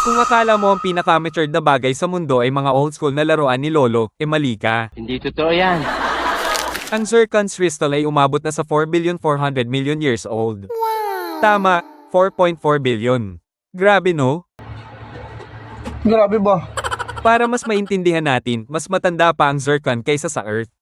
Kung akala mo ang pinaka-matured na bagay sa mundo ay mga old school na laruan ni Lolo, e mali ka. Hindi totoo yan. Ang zircon's crystal ay umabot na sa 4 billion 400 million years old. Tama, 4.4 billion. Grabe no? Grabe ba? Para mas maintindihan natin, mas matanda pa ang zircon kaysa sa Earth.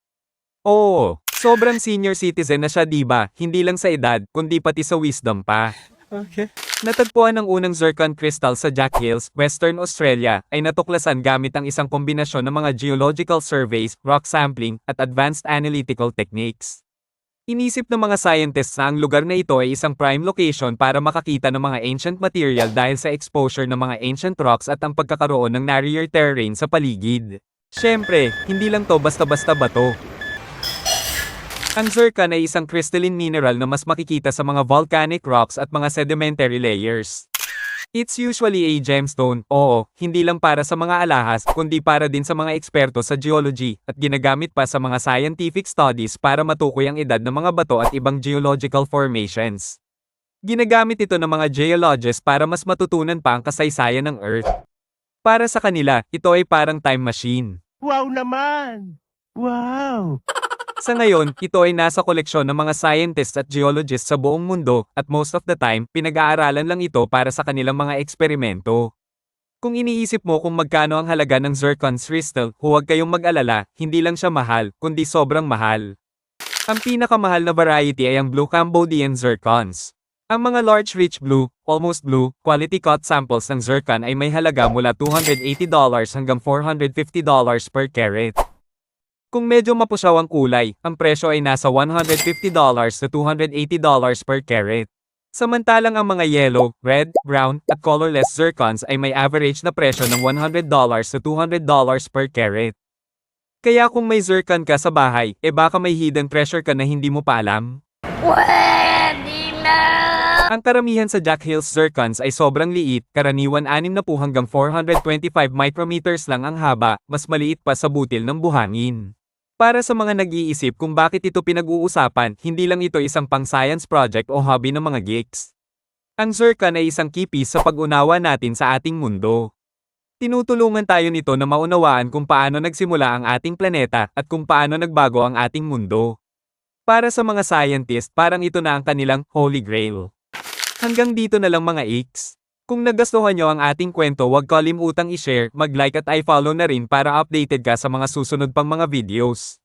Oo, sobrang senior citizen na siya diba, hindi lang sa edad, kundi pati sa wisdom pa. Okay. Natagpuan ang unang zircon crystal sa Jack Hills, Western Australia, ay natuklasan gamit ang isang kombinasyon ng mga geological surveys, rock sampling, at advanced analytical techniques. Inisip ng mga scientists na ang lugar na ito ay isang prime location para makakita ng mga ancient material dahil sa exposure ng mga ancient rocks at ang pagkakaroon ng narrower terrain sa paligid. Siyempre, hindi lang to basta-basta bato. Ang zircon ay isang crystalline mineral na mas makikita sa mga volcanic rocks at mga sedimentary layers. It's usually a gemstone, oo, hindi lang para sa mga alahas, kundi para din sa mga eksperto sa geology, at ginagamit pa sa mga scientific studies para matukoy ang edad ng mga bato at ibang geological formations. Ginagamit ito ng mga geologists para mas matutunan pa ang kasaysayan ng Earth. Para sa kanila, ito ay parang time machine. Wow naman! Wow! Sa ngayon, ito ay nasa koleksyon ng mga scientists at geologists sa buong mundo, at most of the time, pinag-aaralan lang ito para sa kanilang mga eksperimento. Kung iniisip mo kung magkano ang halaga ng zircon's crystal, huwag kayong mag-alala, hindi lang siya mahal, kundi sobrang mahal. Ang pinakamahal na variety ay ang blue Cambodian zircons. Ang mga large rich blue, almost blue, quality cut samples ng zircon ay may halaga mula $280 hanggang $450 per carat. Kung medyo mapusyaw ang kulay, ang presyo ay nasa $150 to $280 per carat. Samantalang ang mga yellow, red, brown, at colorless zircons ay may average na presyo ng $100 to $200 per carat. Kaya kung may zircon ka sa bahay, e baka may hidden treasure ka na hindi mo pa alam. Ang karamihan sa Jack Hills zircons ay sobrang liit, karaniwan 60 hanggang 425 micrometers lang ang haba, mas maliit pa sa butil ng buhangin. Para sa mga nag-iisip kung bakit ito pinag-uusapan, hindi lang ito isang pang-science project o hobby ng mga geeks. Ang zircon ay isang kipis sa pag-unawa natin sa ating mundo. Tinutulungan tayo nito na maunawaan kung paano nagsimula ang ating planeta at kung paano nagbago ang ating mundo. Para sa mga scientist, parang ito na ang kanilang holy grail. Hanggang dito na lang mga iks. Kung nagustuhan nyo ang ating kwento huwag kalimutang i-share, mag-like at i-follow na rin para updated ka sa mga susunod pang mga videos.